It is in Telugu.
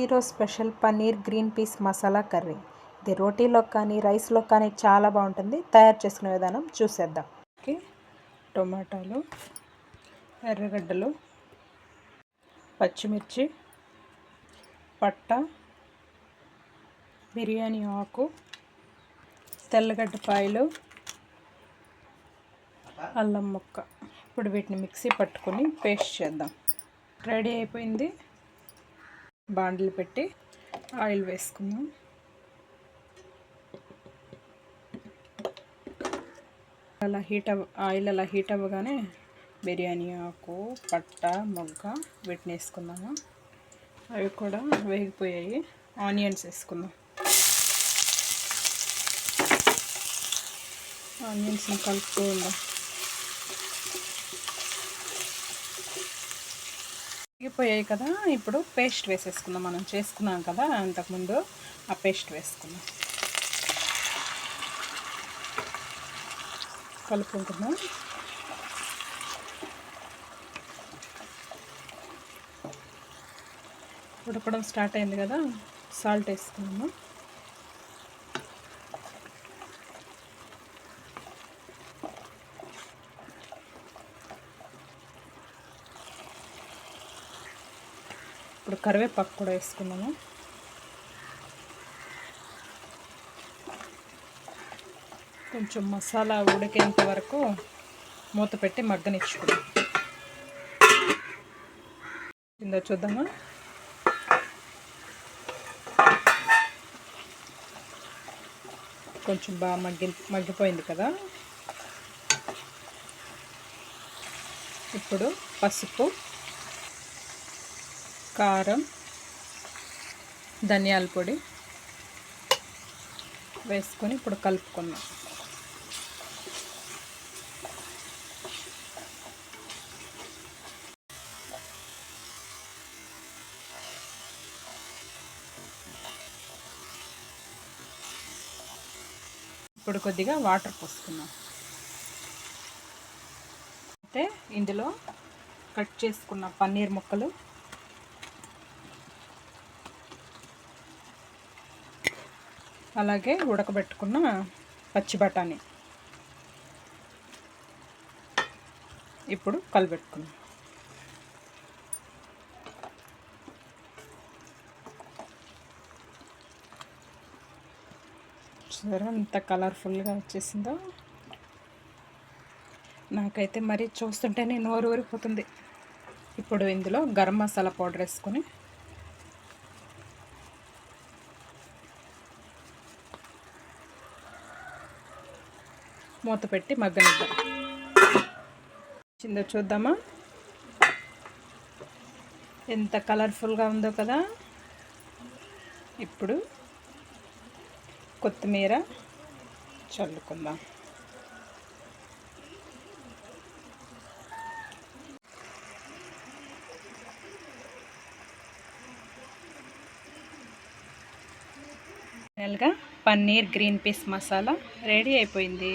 ఈరోజు special paneer green peas masala curry. ఇది రోటీలో కానీ రైస్లో కానీ చాలా బాగుంటుంది. తయారు చేసుకునే విధానం చూసేద్దాం. ఓకే. టొమాటోలు ఎర్రగడ్డలు పచ్చిమిర్చి పట్ట బిర్యానీ ఆకు తెల్లగడ్డ పాయలు అల్లం ముక్క. ఇప్పుడు వీటిని మిక్సీ పట్టుకొని పేస్ట్ చేద్దాం. రెడీ అయిపోయింది. బాండలు పెట్టి ఆయిల్ వేసుకుందాం. అలా హీట్ అవ్ ఆయిల్ అలా హీట్ అవ్వగానే బిర్యానీ ఆకు పట్ట మొగ్గ వీటిని వేసుకుందాము. అవి కూడా వేగిపోయాయి. ఆనియన్స్ వేసుకుందాం. ఆనియన్స్ని కలుపుతూ ఉందాం వేగిపోయాయి కదా ఇప్పుడు పేస్ట్ వేసేసుకుందాం. మనం చేసుకున్నాం కదా అంతకుముందు ఆ పేస్ట్ వేసుకుందాం. కలుపుకుంటున్నాం. ఉడకడం స్టార్ట్ అయింది కదా సాల్ట్ వేసుకున్నాము ఇప్పుడు కరివేపాకు కూడా వేసుకున్నాము కొంచెం మసాలా ఉడికేంత వరకు మూత పెట్టి మగ్గనిచ్చుకున్నాం కింద చూద్దామా? కొంచెం బాగా మగ్గి మగ్గిపోయింది కదా? ఇప్పుడు పసుపు కారం ధనియాల పొడి వేసుకొని ఇప్పుడు కలుపుకుందాం. ఇప్పుడు కొద్దిగా వాటర్ పోసుకున్నాం అయితే ఇందులో కట్ చేసుకున్న పన్నీర్ ముక్కలు అలాగే ఉడకబెట్టుకున్న పచ్చి బఠానీ. ఇప్పుడు కలబెట్టుకున్నాం చూసారా ఎంత కలర్ఫుల్గా వచ్చేసిందో? నాకైతే మరీ చూస్తుంటేనే నోరు ఊరిపోతుంది. ఇప్పుడు ఇందులో గరం మసాలా పౌడర్ వేసుకొని మూత పెట్టి మగ్గనిద్దాం. చిందో చూద్దామా? ఎంత కలర్ఫుల్గా ఉందో కదా? ఇప్పుడు కొత్తిమీర చల్లుకుందాం. ఫైనల్గా paneer green peas masala ready అయిపోయింది.